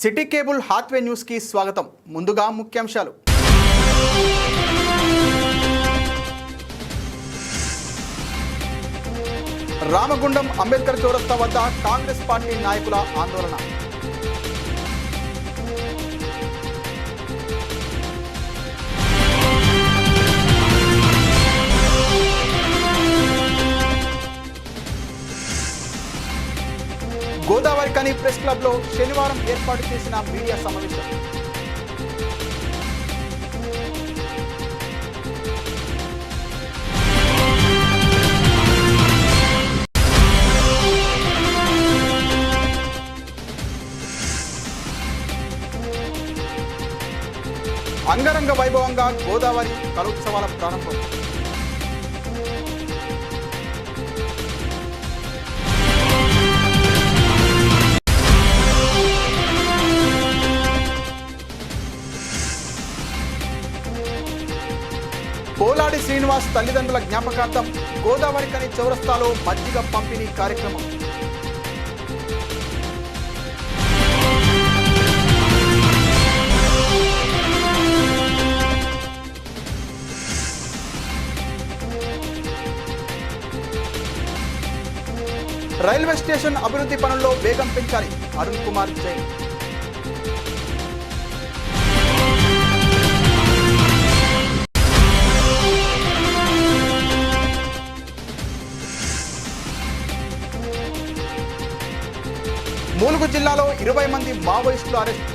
City cable Hathway న్యూస్కి స్వాగతం. ముందుగా ముఖ్యాంశాలు. రామగుండం అంబేద్కర్ చౌరస్తా వద్ద కాంగ్రెస్ పార్టీ నాయకుల ఆందోళన. గోదావరి కని ప్రెస్ క్లబ్లో శనివారం ఏర్పాటు చేసిన మీడియా సమావేశం. అంగరంగ వైభవంగా గోదావరి కలోత్సవాల ప్రారంభం. కోలాడి శ్రీనివాస్ తల్లిదండ్రుల జ్ఞాపకార్థం గోదావరి కని చౌరస్తాలో మజ్జిగ పంపిణీ కార్యక్రమం. రైల్వే స్టేషన్ అభివృద్ధి పనుల్లో వేగం పెంచాలి. అరుణ్ కుమార్ జైన్. ములుగు జిల్లాలో ఇరవై మంది మావోయిస్టులు అరెస్ట్.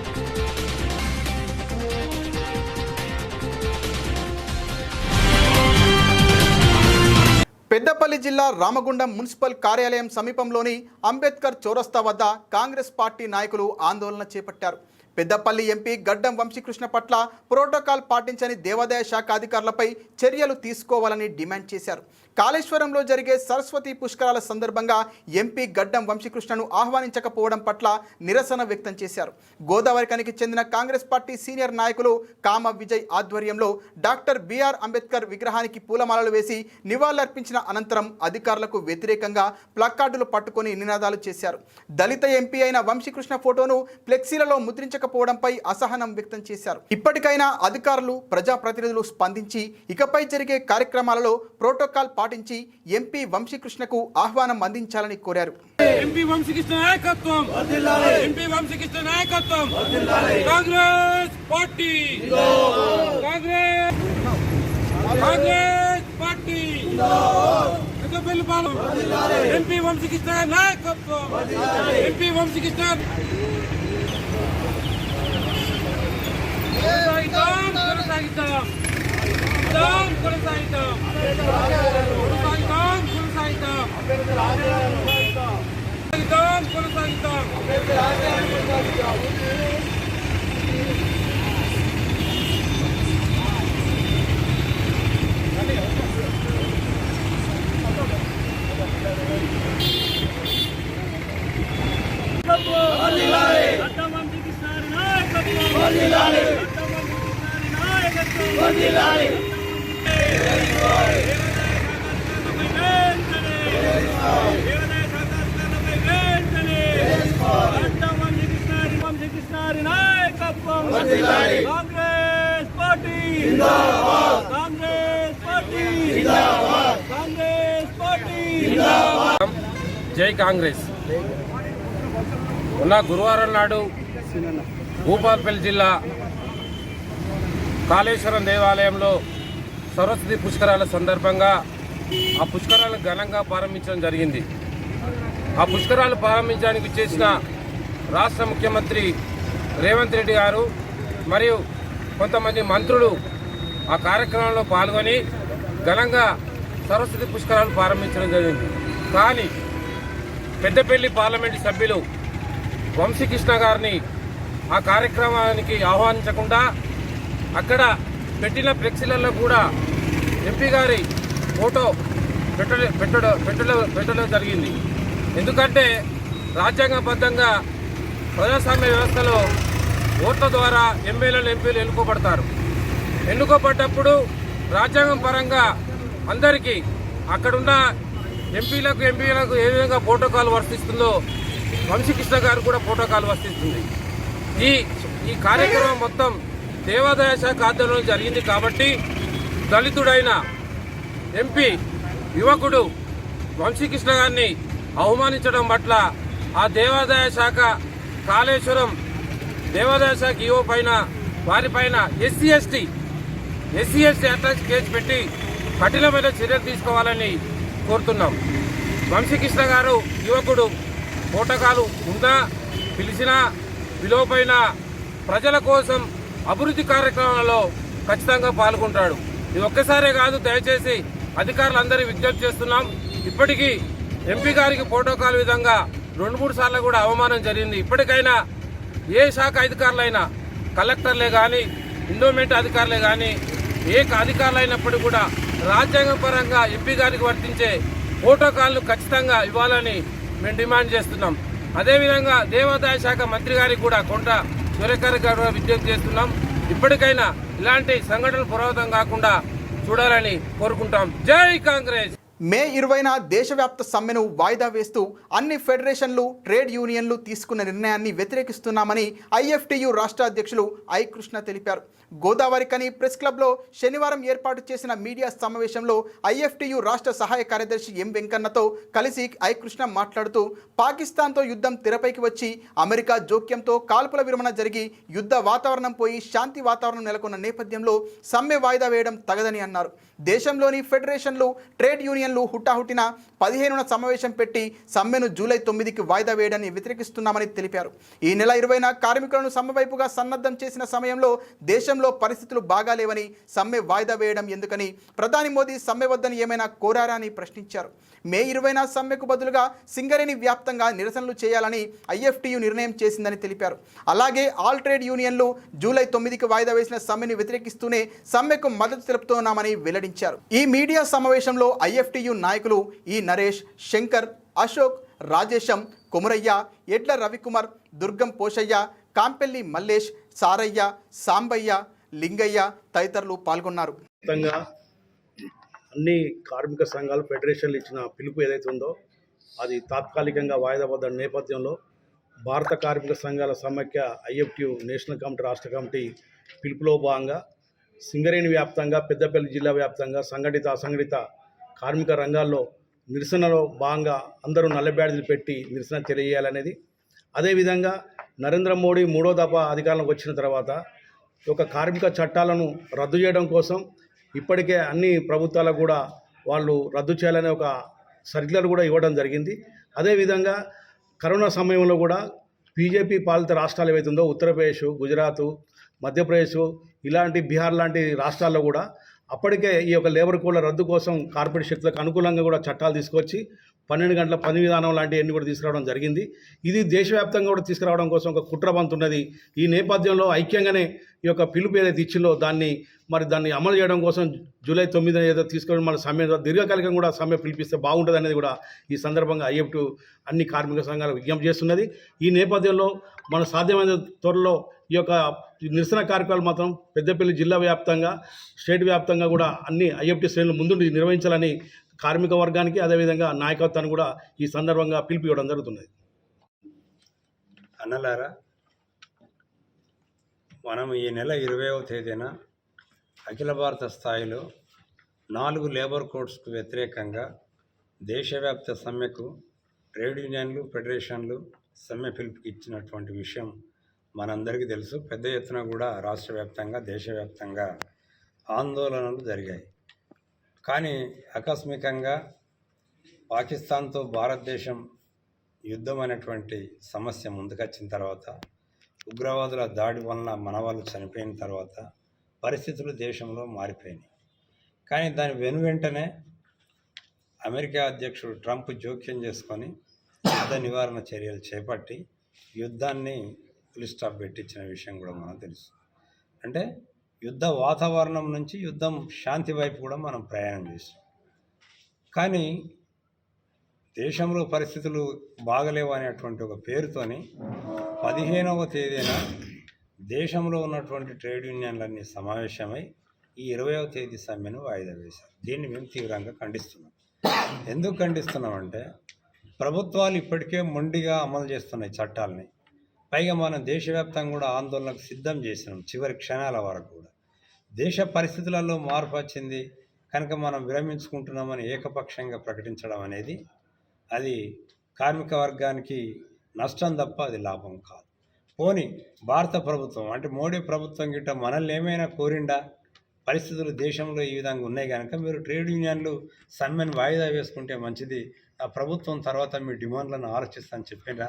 పెద్దపల్లి జిల్లా రామగుండం మున్సిపల్ కార్యాలయం సమీపంలోని అంబేద్కర్ చౌరస్తా వద్ద కాంగ్రెస్ పార్టీ నాయకులు ఆందోళన చేపట్టారు. పెద్దపల్లి ఎంపీ గడ్డం వంశీకృష్ణ పట్ల ప్రోటోకాల్ పాటించని దేవాదాయ శాఖ అధికారులపై చర్యలు తీసుకోవాలని డిమాండ్ చేశారు. కాళేశ్వరంలో జరిగే సరస్వతి పుష్కరాల సందర్భంగా ఎంపీ గడ్డం వంశీకృష్ణను ఆహ్వానించకపోవడం పట్ల నిరసన వ్యక్తం చేశారు. గోదావరి కనికి చెందిన కాంగ్రెస్ పార్టీ సీనియర్ నాయకులు కామ విజయ్ ఆధ్వర్యంలో డాక్టర్ బిఆర్ అంబేద్కర్ విగ్రహానికి పూలమాలలు వేసి నివాళులర్పించిన అనంతరం అధికారులకు వ్యతిరేకంగా ప్లక్కార్డులు పట్టుకొని నినాదాలు చేశారు. దళిత ఎంపీ అయిన వంశీకృష్ణ ఫోటోను ఫ్లెక్సీలలో ముద్రించకపోవడంపై అసహనం వ్యక్తం చేశారు. ఇప్పటికైనా అధికారులు ప్రజాప్రతినిధులు స్పందించి ఇకపై జరిగే కార్యక్రమాలలో ప్రోటోకాల్ పాటించి ఎంపీ వంశీకృష్ణకు ఆహ్వానం అందించాలని కోరారు. ఎంపీ వంశీకృష్ణ నాయకత్వం. ఎంపీ వంశీకృష్ణ నాయకత్వం. Congress party. Congress. Congress party. MP Vamshikrishna నాయకత్వం. ఎంపీ వంశీకృష్ణ. కొనసాగిద్దాం. కొనసాగిద్దాం కొనసాగిద్దాం కొనసాగిద్దాం కొనసాగిద్దాం కొనసాగిద్దాం కొనసాగిద్దాం Congress party. Congress party. Congress party. జై కాంగ్రెస్. ఉన్న గురువారం నాడు భూపాల్పల్లి జిల్లా కాళేశ్వరం దేవాలయంలో సరస్వతి పుష్కరాల సందర్భంగా ఆ పుష్కరాలను ఘనంగా ప్రారంభించడం జరిగింది. ఆ పుష్కరాలు ప్రారంభించడానికి చేసిన రాష్ట్ర ముఖ్యమంత్రి రేవంత్ రెడ్డి గారు మరియు కొంతమంది మంత్రులు ఆ కార్యక్రమంలో పాల్గొని ఘనంగా సరస్వతి పుష్కరాలు ప్రారంభించడం జరిగింది. కానీ పెద్దపల్లి పార్లమెంటు సభ్యులు వంశీకృష్ణ గారిని ఆ కార్యక్రమానికి ఆహ్వానించకుండా అక్కడ పెట్టిన ఫ్లెక్సీలలో కూడా ఎంపీ గారి ఫోటో పెట్టలే పెట్టడం పెట్టడం పెట్టడం జరిగింది. ఎందుకంటే రాజ్యాంగబద్ధంగా ప్రజాస్వామ్య వ్యవస్థలో ఓట్ల ద్వారా ఎమ్మెల్యేలు ఎంపీలు ఎన్నుకోబడతారు. ఎన్నుకోబడ్డప్పుడు రాజ్యాంగం పరంగా అందరికీ అక్కడున్న ఎంపీలకు ఎంపీలకు ఏ విధంగా ప్రోటోకాల్ వర్తిస్తుందో వంశీకృష్ణ గారు కూడా ప్రోటోకాల్ వర్తిస్తుంది. ఈ ఈ కార్యక్రమం మొత్తం దేవాదాయ శాఖ ఆధ్వర్యంలో జరిగింది కాబట్టి దళితుడైన ఎంపీ యువకుడు వంశీకృష్ణ గారిని అవమానించడం పట్ల ఆ దేవాదాయ శాఖ కాళేశ్వరం దేవాదాయ శాఖ ఈఓ పైన వారిపైన SC ST SC ST attach case పెట్టి కఠినమైన చర్యలు తీసుకోవాలని కోరుతున్నాం. వంశీకృష్ణ గారు యువకుడు పోటకాలు ఉందా పిలిచినా విలువపైన ప్రజల కోసం అభివృద్ధి కార్యక్రమాలలో ఖచ్చితంగా పాల్గొంటాడు. ఇది ఒక్కసారే కాదు దయచేసి అధికారులందరూ విజ్ఞప్తి చేస్తున్నాం. ఇప్పటికీ ఎంపీ గారికి ప్రోటోకాల్ విధంగా రెండు మూడు సార్లు కూడా అవమానం జరిగింది. ఇప్పటికైనా ఏ శాఖ అధికారులైనా కలెక్టర్లే కానీ ఇండోమెంట్ అధికారులే కానీ ఏ అధికారులు అయినప్పటికీ కూడా రాజ్యాంగపరంగా ఎంపీ గారికి వర్తించే ప్రోటోకాల్ను ఖచ్చితంగా ఇవ్వాలని మేము డిమాండ్ చేస్తున్నాం. అదేవిధంగా దేవాదాయ శాఖ మంత్రి గారికి కూడా కొండ సూర్యకర్ గారు విజ్ఞప్తి చేస్తున్నాం. ఇప్పటికైనా ఇలాంటి సంఘటనలు పురోగతం కాకుండా చూడాలని కోరుకుంటాం. జై కాంగ్రెస్! మే ఇరవైన దేశవ్యాప్త సమ్మెను వాయిదా వేస్తూ అన్ని ఫెడరేషన్లు ట్రేడ్ యూనియన్లు తీసుకున్న నిర్ణయాన్ని వ్యతిరేకిస్తున్నామని ఐఎఫ్టియు రాష్ట్ర అధ్యక్షులు ఐ కృష్ణ తెలిపారు. గోదావరి కని ప్రెస్ క్లబ్లో శనివారం ఏర్పాటు చేసిన మీడియా సమావేశంలో ఐఎఫ్టీయు రాష్ట్ర సహాయ కార్యదర్శి ఎం వెంకన్నతో కలిసి ఐ కృష్ణ మాట్లాడుతూ పాకిస్తాన్తో యుద్ధం తెరపైకి వచ్చి అమెరికా జోక్యంతో కాల్పుల విరమణ జరిగి యుద్ధ వాతావరణం పోయి శాంతి వాతావరణం నెలకొన్న నేపథ్యంలో సమ్మె వాయిదా వేయడం తగదని అన్నారు. దేశంలోని ఫెడరేషన్లు ట్రేడ్ యూనియన్లు హుటాహుటిన పదిహేనున సమావేశం పెట్టి సమ్మెను జూలై తొమ్మిదికి వాయిదా వేయడాన్ని వ్యతిరేకిస్తున్నామని తెలిపారు. ఈ నెల ఇరవైన కార్మికులను సమ్మె వైపుగా సన్నద్ధం చేసిన సమయంలో దేశం దేశంలో పరిస్థితులు బాగాలేవని సమ్మె వాయిదా వేయడం ఎందుకని ప్రధాని మోదీ సమ్మె వద్దని ఏమైనా కోరారా అని ప్రశ్నించారు. మే ఇరవైన సమ్మెకు బదులుగా సింగరేణి వ్యాప్తంగా నిరసనలు చేయాలని ఐఎఫ్టియు నిర్ణయం చేసిందని తెలిపారు. అలాగే ఆల్ ట్రేడ్ యూనియన్లు జూలై తొమ్మిదికి వాయిదా వేసిన సమ్మెను వ్యతిరేకిస్తూనే సమ్మెకు మద్దతు తెలుపుతున్నామని వెల్లడించారు. ఈ మీడియా సమావేశంలో ఐఎఫ్టియు నాయకులు ఈ నరేష్ శంకర్ అశోక్ రాజేశం కొమురయ్య ఎడ్ల రవికుమార్ దుర్గం పోషయ్య కాంపెల్లి మల్లేష్ సారయ్య సాంబయ్య లింగయ్య తదితరులు పాల్గొన్నారు. అన్ని కార్మిక సంఘాలు ఫెడరేషన్లు ఇచ్చిన పిలుపు ఏదైతే ఉందో అది తాత్కాలికంగా వాయిదా పడ్డ నేపథ్యంలో భారత కార్మిక సంఘాల సమైక్య ఐఎఫ్టియు నేషనల్ కమిటీ రాష్ట్ర కమిటీ పిలుపులో భాగంగా సింగరేణి వ్యాప్తంగా పెద్దపల్లి జిల్లా వ్యాప్తంగా సంఘటిత అసంఘటిత కార్మిక రంగాల్లో నిరసనలో భాగంగా అందరూ నల్లబ్యాడ్జీలు పెట్టి నిరసన తెలియజేయాలనేది. అదేవిధంగా నరేంద్ర మోడీ మూడో దఫా అధికారంలోకి వచ్చిన తర్వాత ఒక కార్మిక చట్టాలను రద్దు చేయడం కోసం ఇప్పటికే అన్ని ప్రభుత్వాలకు కూడా వాళ్ళు రద్దు చేయాలనే ఒక సర్క్యులర్ కూడా ఇవ్వడం జరిగింది. అదేవిధంగా కరోనా సమయంలో కూడా బీజేపీ పాలిత రాష్ట్రాలు ఏవైతుందో ఉత్తరప్రదేశ్ గుజరాత్ మధ్యప్రదేశ్ ఇలాంటి బీహార్ లాంటి రాష్ట్రాల్లో కూడా అప్పటికే ఈ యొక్క లేబర్ కోడ్ల రద్దు కోసం కార్పొరేట్ శక్తులకు అనుకూలంగా కూడా చట్టాలు తీసుకొచ్చి పన్నెండు గంటల పని విధానం లాంటివన్నీ కూడా తీసుకురావడం జరిగింది. ఇది దేశవ్యాప్తంగా కూడా తీసుకురావడం కోసం ఒక కుట్రబంతున్నది ఈ నేపథ్యంలో ఐక్యంగానే ఈ యొక్క పిలుపు ఏదైతే ఇచ్చిందో దాన్ని మరి దాన్ని అమలు చేయడం కోసం జూలై తొమ్మిది ఏదో తీసుకొని మన సమ్మె దీర్ఘకాలికంగా కూడా సమ్మె పిలిపిస్తే బాగుంటుంది అనేది కూడా ఈ సందర్భంగా ఐఎఫ్ అన్ని కార్మిక సంఘాలు విజ్ఞప్తి చేస్తున్నది. ఈ నేపథ్యంలో మన సాధ్యమైన త్వరలో ఈ యొక్క నిరసన కార్యక్రమాలు మాత్రం పెద్దపల్లి జిల్లా వ్యాప్తంగా స్టేట్ వ్యాప్తంగా కూడా అన్ని ఐఎఫ్టీ శ్రేణులు ముందుండి నిర్వహించాలని కార్మిక వర్గానికి అదేవిధంగా నాయకత్వాన్ని కూడా ఈ సందర్భంగా పిలిపివ్వడం ఇవ్వడం జరుగుతున్నది. అన్నలారా మనం ఈ నెల ఇరవైవ తేదీన అఖిల భారత స్థాయిలో నాలుగు లేబర్ కోడ్స్కు వ్యతిరేకంగా దేశవ్యాప్త సమ్మెకు ట్రేడ్ యూనియన్లు ఫెడరేషన్లు సమ్మె పిలుపుకి ఇచ్చినటువంటి విషయం మనందరికీ తెలుసు. పెద్ద ఎత్తున కూడా రాష్ట్ర వ్యాప్తంగా దేశవ్యాప్తంగా ఆందోళనలు జరిగాయి. కానీ ఆకస్మికంగా పాకిస్తాన్తో భారతదేశం యుద్ధం అనేటువంటి సమస్య ముందుకొచ్చిన తర్వాత ఉగ్రవాదుల దాడి వలన మన వాళ్ళు చనిపోయిన తర్వాత పరిస్థితులు దేశంలో మారిపోయినాయి. కానీ దాని వెను వెంటనే అమెరికా అధ్యక్షుడు ట్రంప్ జోక్యం చేసుకొని యుద్ధ నివారణ చర్యలు చేపట్టి యుద్ధాన్ని ఫుల్ స్టాప్ పెట్టించిన విషయం కూడా మనకు తెలుసు. అంటే యుద్ధ వాతావరణం నుంచి యుద్ధం శాంతి వైపు కూడా మనం ప్రయాణం చేసాం కానీ దేశంలో పరిస్థితులు బాగలేవు అనేటువంటి ఒక పేరుతోని పదిహేనవ తేదీన దేశంలో ఉన్నటువంటి ట్రేడ్ యూనియన్లన్నీ సమావేశమై ఈ ఇరవయవ తేదీ సమ్మెను వాయిదా వేశారు. దీన్ని మేము తీవ్రంగా ఖండిస్తున్నాం. ఎందుకు ఖండిస్తున్నామంటే ప్రభుత్వాలు ఇప్పటికే మొండిగా అమలు చేస్తున్నాయి చట్టాలని పైగా మనం దేశవ్యాప్తంగా కూడా ఆందోళనకు సిద్ధం చేసినాం చివరి క్షణాల వరకు కూడా. దేశ పరిస్థితులలో మార్పు వచ్చింది కనుక మనం విరమించుకుంటున్నామని ఏకపక్షంగా ప్రకటించడం అనేది అది కార్మిక వర్గానికి నష్టం తప్ప అది లాభం కాదు. పోని భారత ప్రభుత్వం అంటే మోడీ ప్రభుత్వం గిట్ట మనల్ని ఏమైనా కోరిండా? పరిస్థితులు దేశంలో ఈ విధంగా ఉన్నాయి కనుక మీరు ట్రేడ్ యూనియన్లు సమ్మెను వాయిదా వేసుకుంటే మంచిది. ఆ ప్రభుత్వం తర్వాత మీ డిమాండ్లను ఆలోచిస్తాను చెప్పిండ్రా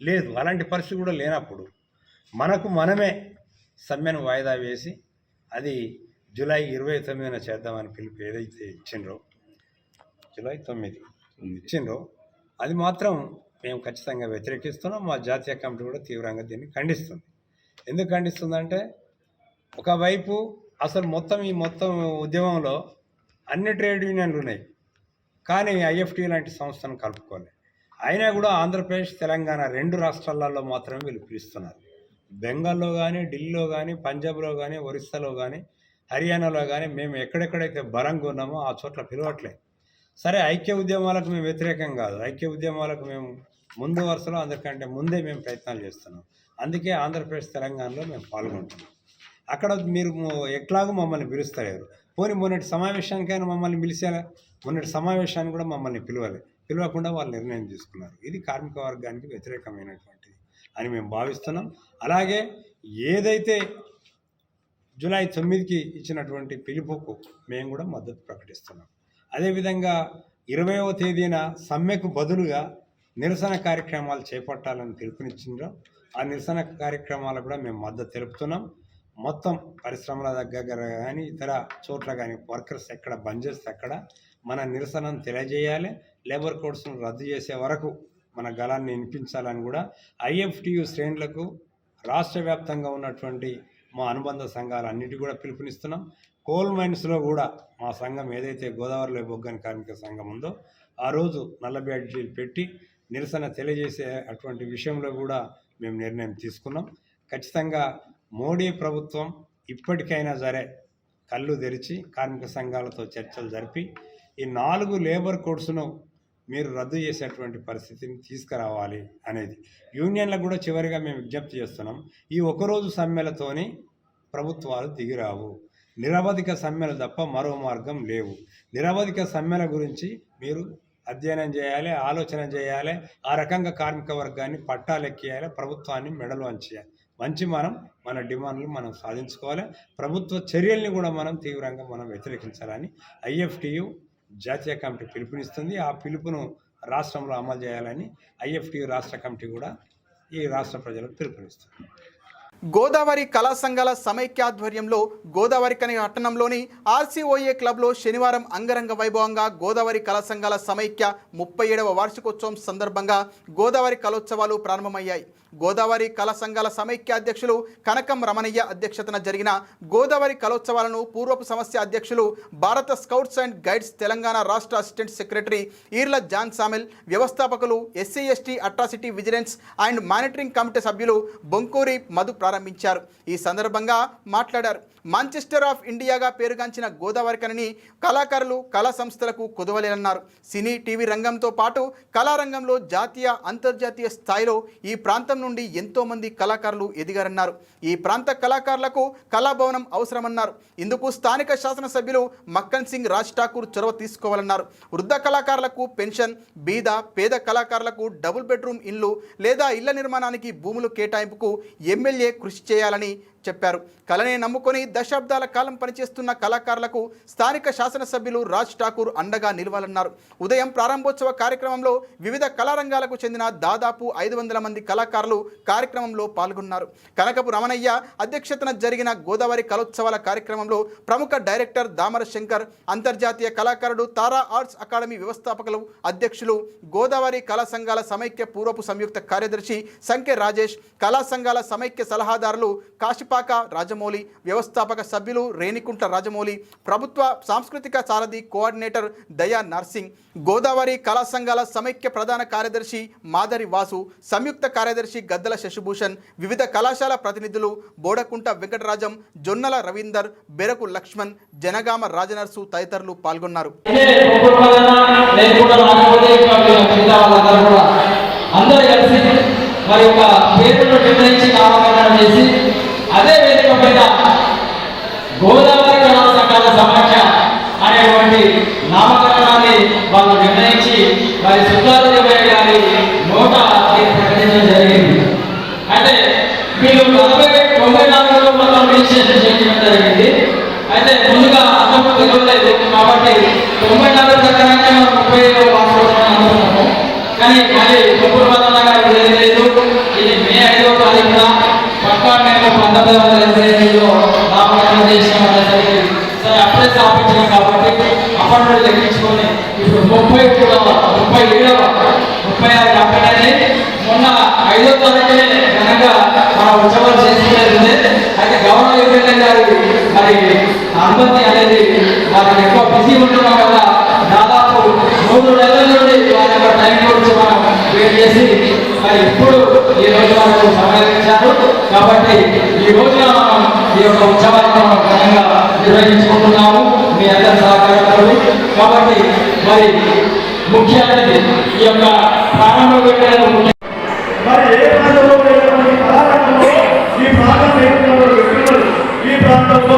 లేదు అలాంటి పరిస్థితి కూడా లేనప్పుడు మనకు మనమే సమ్మెను వాయిదా వేసి అది జూలై ఇరవై తొమ్మిదిన చేద్దామని పిలుపు ఏదైతే ఇచ్చిండ్రో జూలై తొమ్మిది ఇచ్చిండ్రో అది మాత్రం మేము ఖచ్చితంగా వ్యతిరేకిస్తున్నాం. మా జాతీయ కమిటీ కూడా తీవ్రంగా దీన్ని ఖండిస్తుంది. ఎందుకు ఖండిస్తుందంటే ఒకవైపు అసలు మొత్తం ఈ మొత్తం ఉద్యమంలో అన్ని ట్రేడ్ యూనియన్లు ఉన్నాయి. కానీ ఐఎఫ్టీ లాంటి సంస్థను కలుపుకోలేదు అయినా కూడా ఆంధ్రప్రదేశ్ తెలంగాణ రెండు రాష్ట్రాలలో మాత్రమే వీళ్ళు పిలుస్తున్నారు. బెంగాల్లో కానీ ఢిల్లీలో కానీ పంజాబ్లో కానీ ఒరిస్సాలో కానీ హర్యానాలో కానీ మేము ఎక్కడెక్కడైతే బలంగా ఉన్నామో ఆ చోట్ల పిలవట్లేదు. సరే ఐక్య ఉద్యమాలకు మేము వ్యతిరేకం కాదు. ఐక్య ఉద్యమాలకు మేము ముందు వరుసలో అందరికంటే ముందే మేము ప్రయత్నాలు చేస్తున్నాం. అందుకే ఆంధ్రప్రదేశ్ తెలంగాణలో మేము పాల్గొంటున్నాం. అక్కడ మీరు ఎట్లాగో మమ్మల్ని పిలుస్తలేరు. పోనీ మొన్నటి సమావేశానికైనా మమ్మల్ని పిలిచేలా మొన్నటి సమావేశాన్ని కూడా మమ్మల్ని పిలవాలి. తెలియకుండా వాళ్ళు నిర్ణయం తీసుకున్నారు. ఇది కార్మిక వర్గానికి వ్యతిరేకమైనటువంటిది అని మేము భావిస్తున్నాం. అలాగే ఏదైతే జూలై తొమ్మిదికి ఇచ్చినటువంటి పిలుపుకు మేము కూడా మద్దతు ప్రకటిస్తున్నాం. అదేవిధంగా ఇరవైవ తేదీన సమ్మెకు బదులుగా నిరసన కార్యక్రమాలు చేపట్టాలని పిలుపునిచ్చిండ్రు. ఆ నిరసన కార్యక్రమాలకు కూడా మేము మద్దతు తెలుపుతున్నాం. మొత్తం పరిశ్రమల దగ్గర కానీ ఇతర చోట్ల కానీ వర్కర్స్ ఎక్కడ బంద్ చేస్తే అక్కడ మన నిరసనను తెలియజేయాలి. లేబర్ కోడ్స్ను రద్దు చేసే వరకు మన గళాన్ని వినిపించాలని కూడా ఐఎఫ్టియు శ్రేణులకు రాష్ట్ర వ్యాప్తంగా ఉన్నటువంటి మా అనుబంధ సంఘాలన్నిటి కూడా పిలుపునిస్తున్నాం. కోల్ మైన్స్లో కూడా మా సంఘం ఏదైతే గోదావరిలో బొగ్గని కార్మిక సంఘం ఉందో ఆ రోజు నల్ల బ్యాడ్జీలు పెట్టి నిరసన తెలియజేసే అటువంటి విషయంలో కూడా మేము నిర్ణయం తీసుకున్నాం. ఖచ్చితంగా మోడీ ప్రభుత్వం ఇప్పటికైనా సరే కళ్ళు తెరిచి కార్మిక సంఘాలతో చర్చలు జరిపి ఈ నాలుగు లేబర్ కోడ్స్ను మీరు రద్దు చేసేటువంటి పరిస్థితిని తీసుకురావాలి అనేది. యూనియన్లకు కూడా చివరిగా మేము విజ్ఞప్తి చేస్తున్నాం. ఈ ఒకరోజు సమ్మెలతోని ప్రభుత్వాలు దిగిరావు. నిరవధిక సమ్మెలు తప్ప మరో మార్గం లేవు. నిరవధిక సమ్మెల గురించి మీరు అధ్యయనం చేయాలి ఆలోచన చేయాలి ఆ రకంగా కార్మిక వర్గాన్ని పట్టాలెక్కేయాలి ప్రభుత్వాన్ని మెడలు అంచేయాలి. మంచి మనం మన డిమాండ్లు మనం సాధించుకోవాలి. ప్రభుత్వ చర్యల్ని కూడా మనం తీవ్రంగా మనం వ్యతిరేకించాలని ఐఎఫ్టియు జాతీయ కమిటీ పిలుపునిస్తుంది. ఆ పిలుపును రాష్ట్రంలో అమలు చేయాలని ఐఎఫ్టి రాష్ట్ర కమిటీ కూడా ఈ రాష్ట్ర ప్రజలకు పిలుపునిస్తుంది. గోదావరి కళా సంఘాల సమైక్యాధ్వర్యంలో గోదావరి కని పట్టణంలోని ఆర్సీఓఏ క్లబ్లో శనివారం అంగరంగ వైభవంగా గోదావరి కళా సంఘాల సమైక్య ముప్పై ఏడవ వార్షికోత్సవం సందర్భంగా గోదావరి కళోత్సవాలు ప్రారంభమయ్యాయి. గోదావరి కళా సంఘాల సమైక్య అధ్యక్షులు కనకం రమణయ్య అధ్యక్షతన జరిగిన గోదావరి కళోత్సవాలను పూర్వపు సమస్య అధ్యక్షులు భారత స్కౌట్స్ అండ్ గైడ్స్ తెలంగాణ రాష్ట్ర assistant secretary Eerla John sawmill వ్యవస్థాపకులు SC ST atrocity vigilance and monitoring committee సభ్యులు బొంకూరి మధు ప్రారంభించారు. ఈ సందర్భంగా మాట్లాడారు. మాంచెస్టర్ ఆఫ్ ఇండియాగా పేరుగాంచిన గోదావరి కనని కళాకారులు కళా సంస్థలకు కుదవలేనన్నారు. సినీ టీవీ రంగంతో పాటు కళారంగంలో జాతీయ అంతర్జాతీయ స్థాయిలో ఈ ప్రాంతం నుండి ఎంతో మంది కళాకారులు ఎదిగారన్నారు. ఈ ప్రాంత కళాకారులకు కళాభవనం అవసరమన్నారు. ఇందుకు స్థానిక శాసనసభ్యులు మక్కన్ సింగ్ రాజ్ ఠాకూర్ చొరవ తీసుకోవాలన్నారు. వృద్ధ కళాకారులకు పెన్షన్ బీద పేద కళాకారులకు డబుల్ బెడ్రూమ్ ఇల్లు లేదా ఇళ్ళ నిర్మాణానికి భూములు కేటాయింపుకు ఎమ్మెల్యే కృషి చేయాలని చెప్పారు. కళనే నమ్ముకొని దశాబ్దాల కాలం పనిచేస్తున్న కళాకారులకు స్థానిక శాసనసభ్యులు రాజ్ ఠాకూర్ అండగా నిలవాలన్నారు. ఉదయం ప్రారంభోత్సవ కార్యక్రమంలో వివిధ కళారంగాలకు చెందిన దాదాపు ఐదు వందల మంది కళాకారులు కార్యక్రమంలో పాల్గొన్నారు. కనకపు రమణయ్య అధ్యక్షతన జరిగిన గోదావరి కళోత్సవాల కార్యక్రమంలో ప్రముఖ డైరెక్టర్ దామర శంకర్ అంతర్జాతీయ కళాకారుడు తారా ఆర్ట్స్ అకాడమీ వ్యవస్థాపకులు అధ్యక్షులు గోదావరి కళా సంఘాల సమైక్య పూర్వపు సంయుక్త కార్యదర్శి సంఖ్య రాజేష్ కళా సంఘాల సమైక్య సలహాదారులు కాశిపాక రాజమౌళి వ్యవస్థాపక సభ్యులు రేణికుంట్ల రాజమౌళి ప్రభుత్వ సాంస్కృతిక సారథి కోఆర్డినేటర్ దయా నర్సింగ్ గోదావరి కళా సంఘాల సమైక్య ప్రధాన కార్యదర్శి మాదరి వాసు సంయుక్త కార్యదర్శి గద్దల శశిభూషణ్ వివిధ కళాశాల ప్రతినిధులు బోడకుంట వెంకటరాజం జొన్నల రవీందర్ బెరకు లక్ష్మణ్ జనగామ రాజనర్సు తదితరులు పాల్గొన్నారు. అందరూ కలిసి పేరును నిర్ణయించి నామకరణం చేసి అదే వేదిక మీద గోదావరి కళా సంఘాల సమాఖ్య అనేటువంటి నామకరణాన్ని వాళ్ళు నిర్ణయించి వారి సుబ్బారెడ్డి గారి నోట ప్రకటించడం జరిగింది. అయితే వీళ్ళు నలభై తొంభై నాలుగులో మొత్తం రిజిస్ట్రేషన్ చేయడం జరిగింది. అయితే ముందుగా అంతకు తెలియలేదు కాబట్టి తొంభై నాలుగు ప్రకారంగా మనం ముప్పై ఐదు వార్షికోత్సవం అనుకున్నాము కానీ మళ్ళీ కొప్పుడు వదన గారు లేదు ఇది మే ఐదో తారీఖున. మేము పంతొమ్మిది వందల ఎనభై ఎనిమిదిలో నామకరణం చేసినాం అనేసరికి సరే అప్పుడే స్థాపించాం కాబట్టి అప్పటి నుండి లెక్కించుకొని ఇప్పుడు ముప్పై కూడా ముప్పై ఏడవ ముప్పై ఆరు కంపెనీ మొన్న ఐదో తారీఖునే ఘనంగా మన ఉత్సవాలు చేసుకునేది. అయితే గవర్నర్ ఎమ్మెల్యే గారి మరి అనుమతి అనేది వారికి ఎక్కువ బిజీ ఉండడం వల్ల దాదాపు మూడు నెలల నుండి వారి యొక్క టైం గురించి మనం వెయిట్ చేసి మరి ఇప్పుడు ఈ రోజు వరకు సమయం కాబట్టి ఈ రోజున మనం ఈ యొక్క ఉత్సవాన్ని మనం ఘనంగా నిర్వహించుకుంటున్నాము. మీ అందరి సహకారంతో కాబట్టి మరి ముఖ్య అతిథి ఈ యొక్క ప్రారంభం పెట్టడానికి మరి ఏ ప్రాంతంలో ఈ ప్రాంతం ఈ ప్రాంతంలో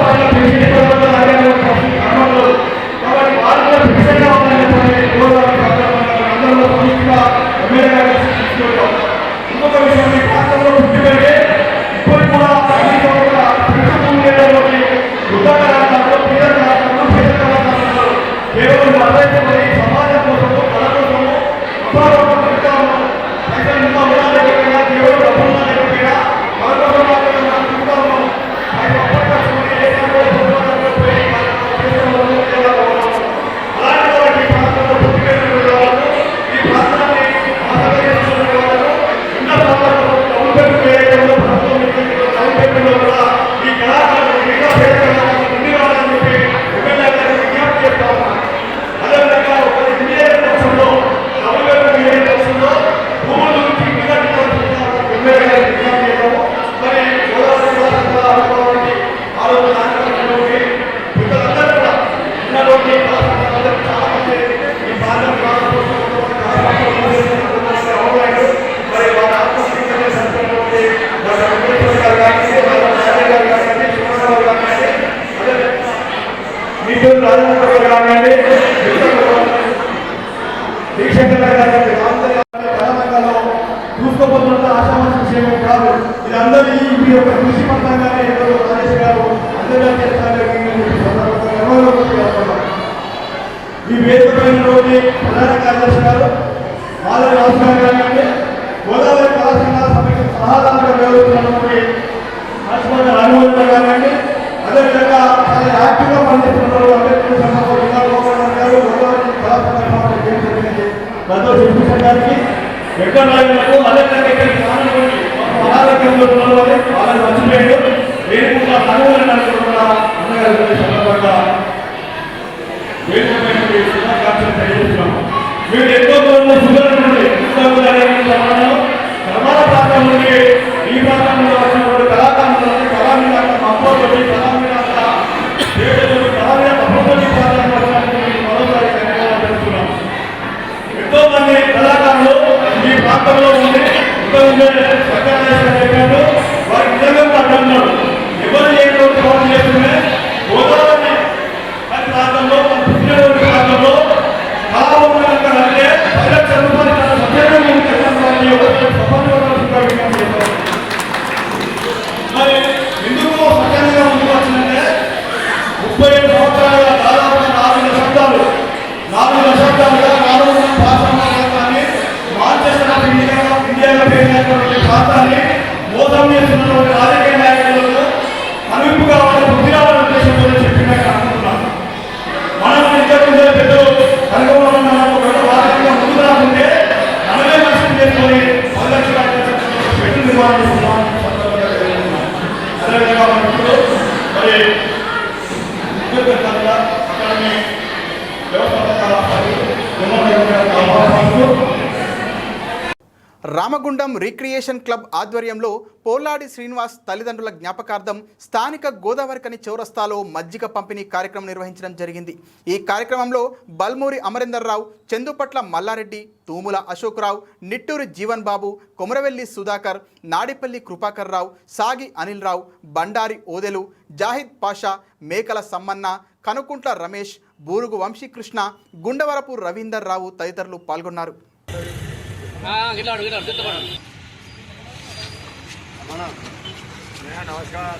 వాటిని కొత్త పనుల పెంచిన తర్వాత అలాగే క్రమంలో కాబట్టి వారిలో భిన్నంగా ఉన్నాయని గోదావరి అందరిలో సమిష్టిగా ఎమ్మెల్యే గారు సృష్టించుకుంటాం ఇంకొక విషయం ఈ ప్రాంతంలో పుట్టిపెట్టే ఇప్పుడు కూడా అనేక ఒక పెట్టుకునేటువంటి వృద్ధ కళాకారులు పేద కళాకారులు పేద కళాకారులు కేవలం అర్థమైపోయి సమాజం కోసము కళ కోసము అపారమైన ఇంకా ఉన్నారు. అయితే ఇంకా ఉండాలనుకుంటున్నా, దేవుడు డబ్బులు లేకపోయినా, మరొక మాత్రం మనం చూస్తూ ఉన్నాం. ఆయన అప్పటికప్పుడు ఏ కారణంలో పొందాలని పోయి మనం చేసేవాళ్ళం, చేయాలనుకున్నాం. అలాంటి వారికి ఈ ప్రాంతంలో పుట్టినటువంటి వాళ్ళు, ఈ ప్రాంతాన్ని ఆదరించినటువంటి వాళ్ళు, ఉన్న ప్రాంతాల్లో డబ్బులు పెట్టి వేయడంలో, ప్రభుత్వం ఇచ్చిన డబ్బులు పెట్టడంలో కూడా ఈ కళాకారులు ఇంకా పేద కళాకారులు ఉండి రావాలని చెప్పి ఎమ్మెల్యే గారికి విజ్ఞప్తి చేస్తా ఉన్నాను. అదేవిధంగా ఒక ఇంజనీర్ పక్షంలో నవగారు ఇంజనీర్ పక్షంలో భూముల నుంచి మిగతా ఎమ్మెల్యే గారి విజ్ఞప్తి చేద్దాము మరి గోదావరి జిల్లా అనుకోవడానికి ఆ రోజు నాయకులకి పిల్లలందరూ కూడా ఉన్నటువంటి కళాకారులందరూ చాలా మంది ఈ ప్రాంతం మరి వారి ఆత్మహత్య సందర్భంలో వారి వెంకటేశ్వర గారు కానీ వారి నారాయణ గారు కానీ సుబ్రహ్మణ్య గారు కానీ అదేవిధంగా మీకు రాజేంద్ర గారు కానివ్వండి దీక్షంకర్ గారు కానివ్వండి తెలంగాణలో చూసుకోబోతున్న ఆశావాస విషయం కాదు ఇది అందరి ఈ యొక్క కృషి పథకంగానే ఎవరు రాజేష్ గారు అంతర్జాతీయ స్థాయిలో ఈ సందర్భంగా ఎవరో చేస్తున్నారు. ఈ వేదికపైన రోజు ప్రధాన కార్యదర్శి గారు మాధవ రాజు గారు కానివ్వండి గోదావరి కళాశాల సభ్యులు సలహాదారుగా వ్యవహరిస్తున్నటువంటి రాజమౌళి రాఘవేంద్ర అదేవిధంగా చాలా యాక్టివ్గా పనిచేస్తున్నారు అంబేద్కర్ సంఘంలో జిల్లా గోపాల్ గారు గోదావరి కళాశాల సంతోష్ విభూషణ్ గారికి వెంకటరాజులకు అదేవిధంగా ఇక్కడికి అనారోగ్యంలో ఉన్న వాళ్ళని మర్చిపోయాడు కూడా అన్నగారి సందర్భంగా వేదికమైనటువంటి శుభాకాంక్షలు తెలియజేస్తున్నాము మీరు ఎంతో దూరంలో సుగర్ నుండి సమాజం గ్రామాల ప్రాంతం నుండి ప్రాంతంలో వచ్చినటువంటి కళాకారులు కళామీద కళాకారులు ఈ వారి నిజంగా మాట్లాడుతున్నారు ఎవరు చేయటువంటి వాళ్ళు చేస్తుంటే గోదావరి మన ప్రాంతంలో మన పుట్టినటువంటి ప్రాంతంలో కళావంతులంతా అంటే పది లక్షల రూపాయలు సత్యంగా మీరు కట్టిన వారిని ఎవరు సఫలీకరించాలని చేస్తారు ఇప్పుడు మరి ఉద్యోగకర్తల అకాడమీ వ్యవస్థాపక మరియు విమర్శకులకు ఆహ్వానిస్తూ రామగుండం రిక్రియేషన్ క్లబ్ ఆధ్వర్యంలో పోలాడి శ్రీనివాస్ తల్లిదండ్రుల జ్ఞాపకార్థం స్థానిక గోదావరికని చౌరస్తాలో మజ్జిగ పంపిణీ కార్యక్రమం నిర్వహించడం జరిగింది. ఈ కార్యక్రమంలో బల్మూరి అమరేందర్ రావు చందుపట్ల మల్లారెడ్డి తూముల అశోక్రావు నిట్టూరి జీవన్ బాబు కొమరవెల్లి సుధాకర్ నాడిపల్లి కృపాకర్ రావు సాగి అనిల్ రావు బండారి ఓదెలు జాహిద్ పాషా మేకల సమ్మన్న కనుకుంట్ల రమేష్ బూరుగు వంశీకృష్ణ గుండవరపు రవీందర్ రావు తదితరులు పాల్గొన్నారు. હા કેટલા વાળું કેટલા તમારું નમસ્કાર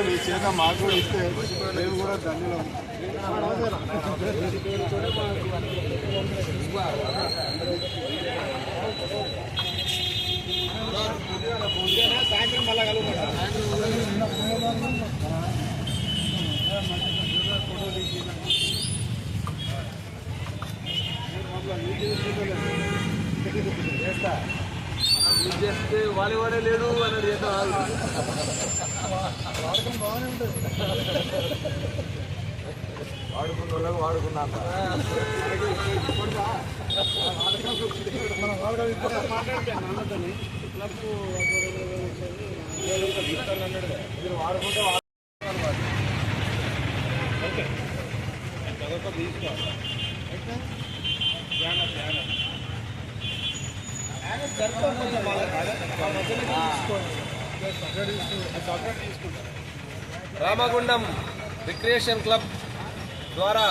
మీ చేత మాకు కూడా ఇస్తే మేము కూడా ధన్యులం చూడ సాయంత్రం మళ్ళా కలుగుతాం చేస్తా యూజ్ చేస్తే వాళ్ళు వాడే లేడు అన్నది చేస్తా వాడకం బాగానే ఉంటుంది వాడుకున్న వాళ్ళకి వాడుకున్నా వాడకం రామగుండం రిక్రియేషన్ క్లబ్ ద్వారా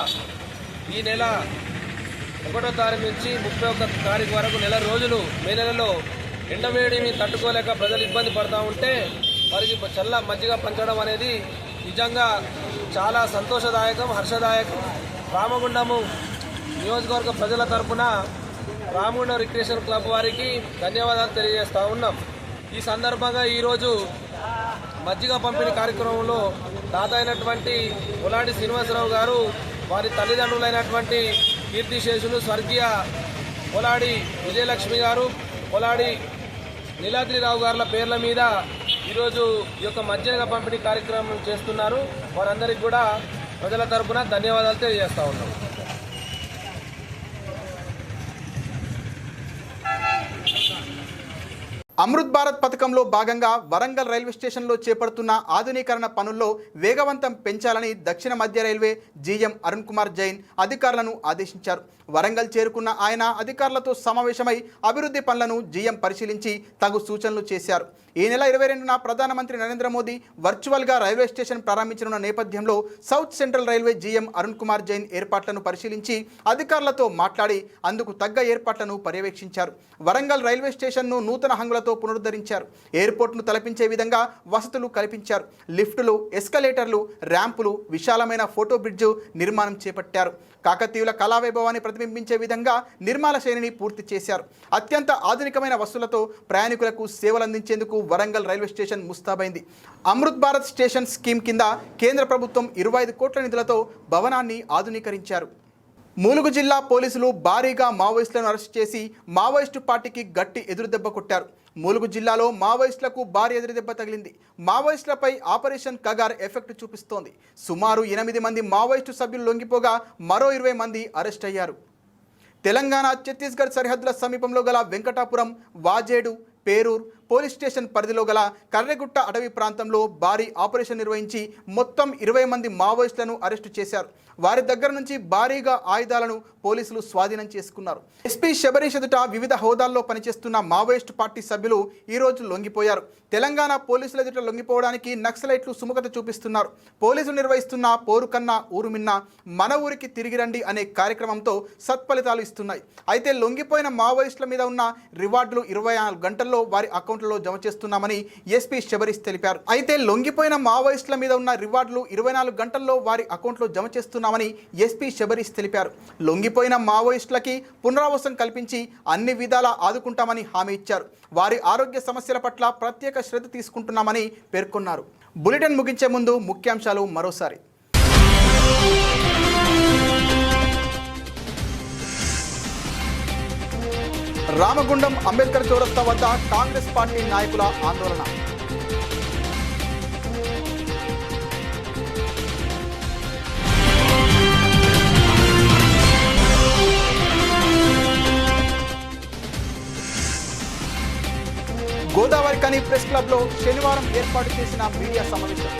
ఈ నెల ఒకటో తారీఖు నుంచి ముప్పై ఒక్క తారీఖు వరకు నెల రోజులు మే నెలలో ఎండవేడిని తట్టుకోలేక ప్రజలు ఇబ్బంది పడుతూ ఉంటే వారికి చల్ల మజ్జిగ పంచడం అనేది నిజంగా చాలా సంతోషదాయకం హర్షదాయకం. రామగుండము నియోజకవర్గ ప్రజల తరపున రామగుండం రిక్రియేషన్ క్లబ్ వారికి ధన్యవాదాలు తెలియజేస్తూ ఉన్నాం. ఈ సందర్భంగా ఈరోజు మజ్జిగ పంపిణీ కార్యక్రమంలో తాత అయినటువంటి ఉలాంటి శ్రీనివాసరావు గారు వారి తల్లిదండ్రులైనటువంటి కీర్తిశేషులు స్వర్గీయ పొలాడి విజయలక్ష్మి గారు పొలాడి నీలాద్రిరావు గారుల పేర్ల మీద ఈరోజు ఈ యొక్క మధ్యాహ్న పంపిణీ కార్యక్రమం చేస్తున్నారు. వారందరికీ కూడా ప్రజల తరఫున ధన్యవాదాలు తెలియజేస్తా ఉన్నాం. అమృత్ భారత్ పథకంలో భాగంగా వరంగల్ రైల్వే స్టేషన్లో చేపడుతున్న ఆధునీకరణ పనుల్లో వేగవంతం పెంచాలని దక్షిణ మధ్య రైల్వే జీఎం అరుణ్ కుమార్ జైన్ అధికారులను ఆదేశించారు. వరంగల్ చేరుకున్న ఆయన అధికారులతో సమావేశమై అభివృద్ధి పనులను జీఎం పరిశీలించి తగు సూచనలు చేశారు. ఈ నెల ఇరవై రెండున ప్రధానమంత్రి నరేంద్ర మోదీ వర్చువల్గా రైల్వే స్టేషన్ ప్రారంభించనున్న నేపథ్యంలో south central railway GM Arun Kumar Jain ఏర్పాట్లను పరిశీలించి అధికారులతో మాట్లాడి అందుకు తగ్గ ఏర్పాట్లను పర్యవేక్షించారు. వరంగల్ రైల్వే స్టేషన్ను నూతన హంగులతో పునరుద్ధరించారు. ఎయిర్పోర్ట్ను తలపించే విధంగా వసతులు కల్పించారు. లిఫ్టులు ఎస్కలేటర్లు ర్యాంపులు విశాలమైన ఫోటో బ్రిడ్జ్ నిర్మాణం చేపట్టారు. కాకతీయుల కళావైభవాన్ని ప్రతిబింబించే విధంగా నిర్మాణ శైలిని పూర్తి చేశారు. అత్యంత ఆధునికమైన వస్తువులతో ప్రయాణికులకు సేవలు అందించేందుకు వరంగల్ రైల్వే స్టేషన్ ముస్తాబైంది. అమృత్ భారత్ స్టేషన్ స్కీమ్ కింద కేంద్ర ప్రభుత్వం ఇరవై ఐదు కోట్ల నిధులతో భవనాన్ని ఆధునీకరించారు. ములుగు జిల్లా పోలీసులు భారీగా మావోయిస్టులను అరెస్ట్ చేసి మావోయిస్టు పార్టీకి గట్టి ఎదురుదెబ్బ కొట్టారు. ములుగు జిల్లాలో మావోయిస్టులకు భారీ ఎదురుదెబ్బ తగిలింది. మావోయిస్టులపై ఆపరేషన్ కగార్ ఎఫెక్ట్ చూపిస్తోంది. సుమారు ఎనిమిది మంది మావోయిస్టు సభ్యులు లొంగిపోగా మరో ఇరవై మంది అరెస్ట్ అయ్యారు. తెలంగాణ ఛత్తీస్గఢ్ సరిహద్దుల సమీపంలో గల వెంకటాపురం వాజేడు పేరూర్ పోలీస్ స్టేషన్ పరిధిలో గల కర్రెగుట్ట అటవీ ప్రాంతంలో భారీ ఆపరేషన్ నిర్వహించి మొత్తం ఇరవై మంది మావోయిస్టులను అరెస్టు చేశారు. వారి దగ్గర నుంచి భారీగా ఆయుధాలను పోలీసులు స్వాధీనం చేసుకున్నారు. ఎస్పీ శబరీష్ ఎదుట వివిధ హోదాల్లో పనిచేస్తున్న మావోయిస్టు పార్టీ సభ్యులు ఈ రోజు లొంగిపోయారు. తెలంగాణ పోలీసుల ఎదుట లొంగిపోవడానికి నక్సలైట్లు సుముఖత చూపిస్తున్నారు. పోలీసులు నిర్వహిస్తున్న పోరు కన్నా ఊరు మిన్న మన ఊరికి తిరిగి రండి అనే కార్యక్రమంతో సత్ఫలితాలు ఇస్తున్నాయి. అయితే లొంగిపోయిన మావోయిస్టుల మీద ఉన్న రివార్డులు ఇరవై నాలుగు గంటల్లో వారి అకౌంట్లలో జమ చేస్తున్నామని ఎస్పీ శబరీష్ తెలిపారు. అయితే లొంగిపోయిన మావోయిస్టుల మీద ఉన్న రివార్డులు ఇరవై నాలుగు గంటల్లో వారి అకౌంట్లో జమ చేస్తున్నామని ఎస్పీ శబరీష్ తెలిపారు. చనిపోయిన మావోయిస్టులకి పునరావాసం కల్పించి అన్ని విధాలా ఆదుకుంటామని హామీ ఇచ్చారు. వారి ఆరోగ్య సమస్యల పట్ల ప్రత్యేక శ్రద్ధ తీసుకుంటున్నామని పేర్కొన్నారు. బులెటిన్ ముగించే ముందు ముఖ్యాంశాలు మరోసారి. రామగుండం అంబేద్కర్ చౌరస్తా వద్ద కాంగ్రెస్ పార్టీ నాయకుల ఆందోళన. ప్రెస్ క్లబ్లో శనివారం ఏర్పాటు చేసిన మీడియా సమావేశం.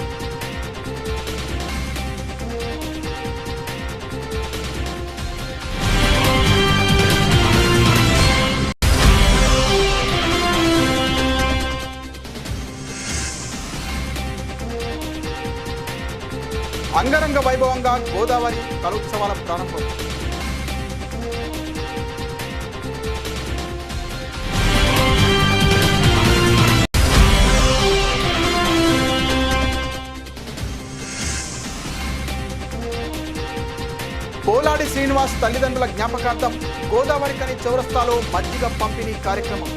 అంగరంగ వైభవంగా గోదావరి కలోత్సవాల ప్రారంభం. శ్రీనివాస్ తల్లిదండ్రుల జ్ఞాపకార్థం గోదావరి కని చౌరస్తాలో మజ్జిగ పంపిణీ కార్యక్రమం.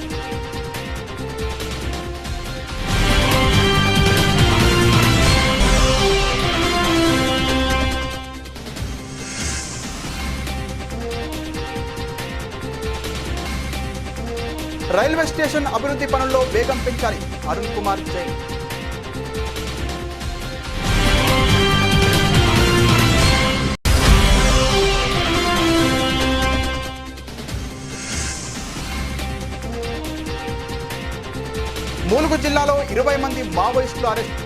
రైల్వే స్టేషన్ అభివృద్ధి పనుల్లో వేగం పెంచాలి. అరుణ్ కుమార్ జైన్. ములుగు జిల్లాలో ఇరవై మంది మావోయిస్టులు అరెస్ట్.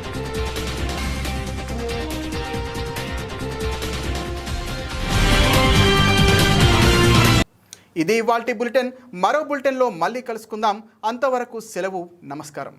ఇది ఇవాల్టి బులెటిన్. మరో బులెటిన్లో మళ్ళీ కలుసుకుందాం. అంతవరకు సెలవు నమస్కారం.